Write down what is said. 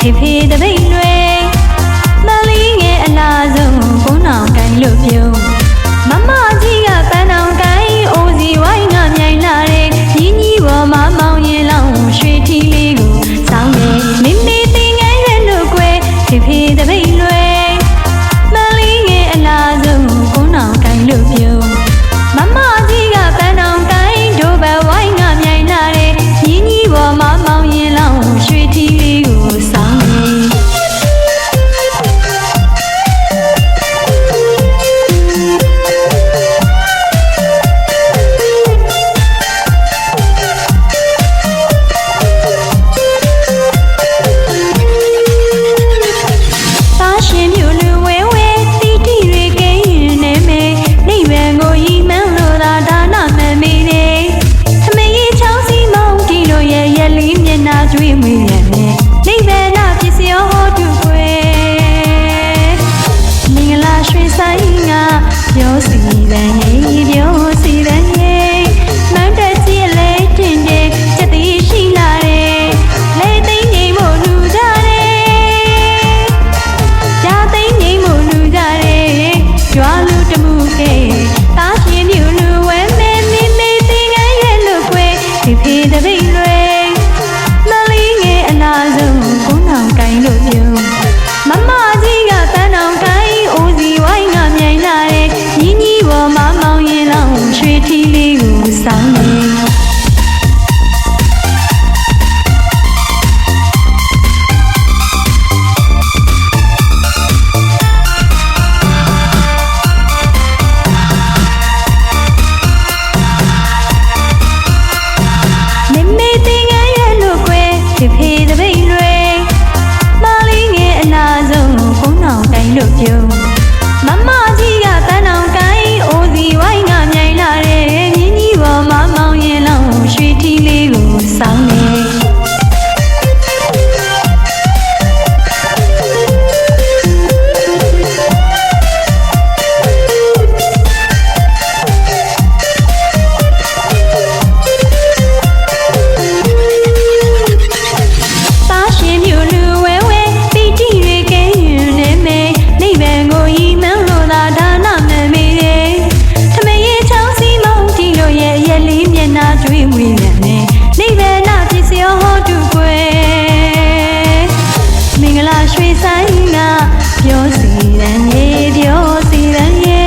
ဖေဖေတပ ဆိုင်ကပြောစီတယ်ပြောစီတယ် ဆိုင်နာပြောစီရန်ရေပြောစီရန်ရေ